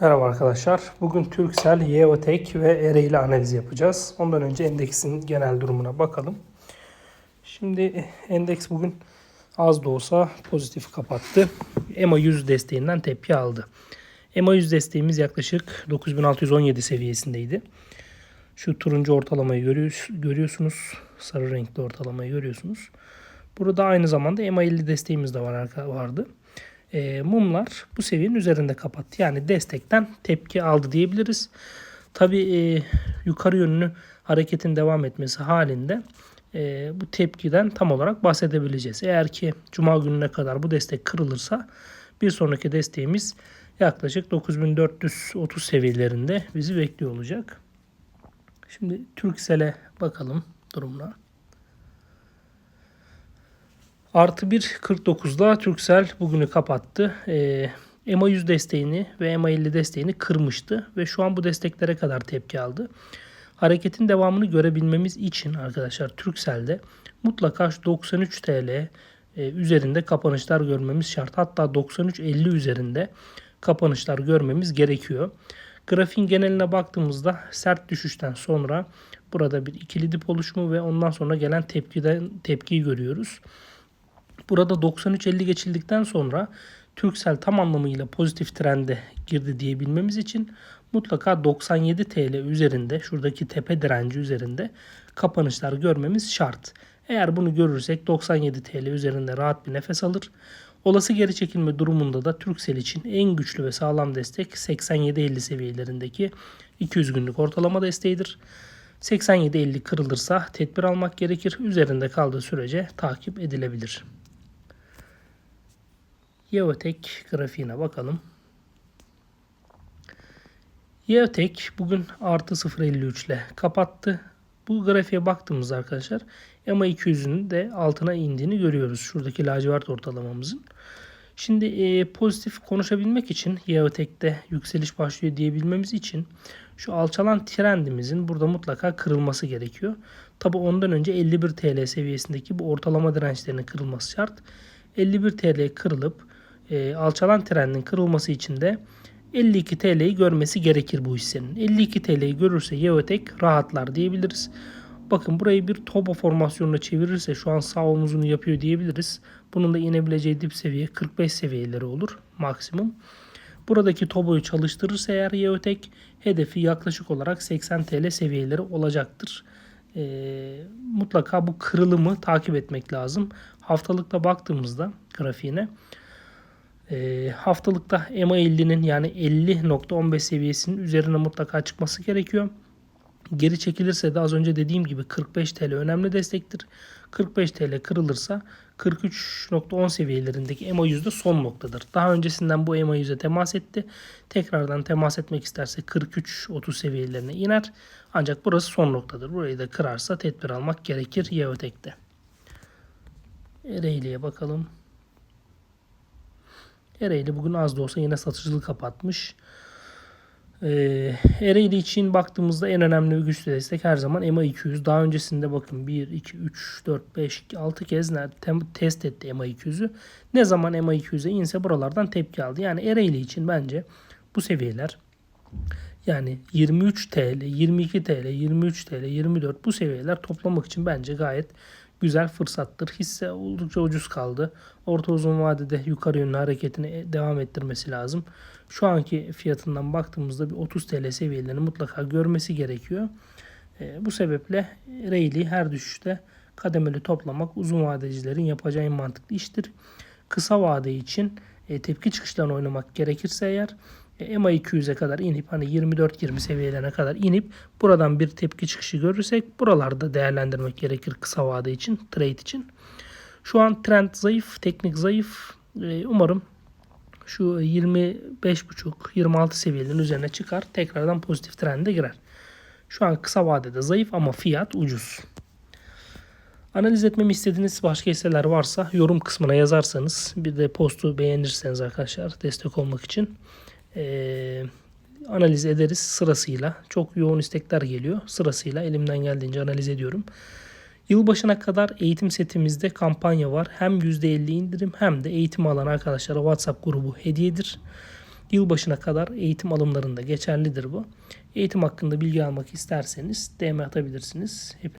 Merhaba arkadaşlar. Bugün Turkcell, Yeotek ve Ereğli analiz yapacağız. Ondan önce endeksin genel durumuna bakalım. Şimdi endeks bugün az da olsa pozitif kapattı. EMA 100 desteğinden tepki aldı. EMA 100 desteğimiz yaklaşık 9617 seviyesindeydi. Şu turuncu ortalamayı görüyorsunuz. Sarı renkli ortalamayı görüyorsunuz. Burada aynı zamanda EMA 50 desteğimiz de var vardı e, mumlar bu seviyenin üzerinde kapattı. Yani destekten tepki aldı diyebiliriz. Tabi e, yukarı yönlü hareketin devam etmesi halinde e, bu tepkiden tam olarak bahsedebileceğiz. Eğer ki cuma gününe kadar bu destek kırılırsa bir sonraki desteğimiz yaklaşık 9430 seviyelerinde bizi bekliyor olacak. Şimdi Türksel'e bakalım durumuna. Artı 1.49'da Turkcell bugünü kapattı. Ee, EMA 100 desteğini ve EMA 50 desteğini kırmıştı ve şu an bu desteklere kadar tepki aldı. Hareketin devamını görebilmemiz için arkadaşlar Turkcell'de mutlaka 93 TL e, üzerinde kapanışlar görmemiz şart. Hatta 93.50 üzerinde kapanışlar görmemiz gerekiyor. Grafiğin geneline baktığımızda sert düşüşten sonra burada bir ikili dip oluşumu ve ondan sonra gelen tepkiden tepkiyi görüyoruz. Burada 93.50 geçildikten sonra Turkcell tam anlamıyla pozitif trende girdi diyebilmemiz için mutlaka 97 TL üzerinde şuradaki tepe direnci üzerinde kapanışlar görmemiz şart. Eğer bunu görürsek 97 TL üzerinde rahat bir nefes alır. Olası geri çekilme durumunda da Turkcell için en güçlü ve sağlam destek 87.50 seviyelerindeki 200 günlük ortalama desteğidir. 87.50 kırılırsa tedbir almak gerekir. Üzerinde kaldığı sürece takip edilebilir. Yeotek grafiğine bakalım. Yeotek bugün artı 0.53 ile kapattı. Bu grafiğe baktığımızda arkadaşlar EMA 200'ün de altına indiğini görüyoruz. Şuradaki lacivert ortalamamızın. Şimdi e, pozitif konuşabilmek için Yeotek'te yükseliş başlıyor diyebilmemiz için şu alçalan trendimizin burada mutlaka kırılması gerekiyor. Tabi ondan önce 51 TL seviyesindeki bu ortalama dirençlerinin kırılması şart. 51 TL kırılıp e, alçalan trendin kırılması için de 52 TL'yi görmesi gerekir bu hissenin. 52 TL'yi görürse Yeotek rahatlar diyebiliriz. Bakın burayı bir toba formasyonuna çevirirse şu an sağ omuzunu yapıyor diyebiliriz. Bunun da inebileceği dip seviye 45 seviyeleri olur maksimum. Buradaki toboyu çalıştırırsa eğer Yeotek hedefi yaklaşık olarak 80 TL seviyeleri olacaktır. E, mutlaka bu kırılımı takip etmek lazım. Haftalıkta baktığımızda grafiğine e, haftalıkta EMA 50'nin yani 50.15 seviyesinin üzerine mutlaka çıkması gerekiyor. Geri çekilirse de az önce dediğim gibi 45 TL önemli destektir. 45 TL kırılırsa 43.10 seviyelerindeki EMA yüzde son noktadır. Daha öncesinden bu EMA yüze temas etti. Tekrardan temas etmek isterse 43.30 seviyelerine iner. Ancak burası son noktadır. Burayı da kırarsa tedbir almak gerekir Yeotek'te. Ereğli'ye bakalım. Ereğli bugün az da olsa yine satıcılık kapatmış. Ee, Ereğli için baktığımızda en önemli ve güçlü destek her zaman EMA 200. Daha öncesinde bakın 1, 2, 3, 4, 5, 6 kez test etti EMA 200'ü. Ne zaman EMA 200'e inse buralardan tepki aldı. Yani Ereğli için bence bu seviyeler yani 23 TL, 22 TL, 23 TL, 24 bu seviyeler toplamak için bence gayet güzel fırsattır. Hisse oldukça ucuz kaldı. Orta uzun vadede yukarı yönlü hareketini devam ettirmesi lazım. Şu anki fiyatından baktığımızda bir 30 TL seviyelerini mutlaka görmesi gerekiyor. E, bu sebeple reyli her düşüşte kademeli toplamak uzun vadecilerin yapacağı en mantıklı iştir. Kısa vade için e, tepki çıkışlarını oynamak gerekirse eğer EMA 200'e kadar inip hani 24-20 seviyelerine kadar inip buradan bir tepki çıkışı görürsek buralarda değerlendirmek gerekir kısa vade için, trade için. Şu an trend zayıf, teknik zayıf. E, umarım şu 25.5-26 seviyelerin üzerine çıkar. Tekrardan pozitif trende girer. Şu an kısa vadede zayıf ama fiyat ucuz. Analiz etmemi istediğiniz başka hisseler varsa yorum kısmına yazarsanız bir de postu beğenirseniz arkadaşlar destek olmak için e, analiz ederiz sırasıyla. Çok yoğun istekler geliyor. Sırasıyla elimden geldiğince analiz ediyorum. Yılbaşına kadar eğitim setimizde kampanya var. Hem %50 indirim hem de eğitim alan arkadaşlara WhatsApp grubu hediyedir. Yılbaşına kadar eğitim alımlarında geçerlidir bu. Eğitim hakkında bilgi almak isterseniz DM atabilirsiniz. Hepinize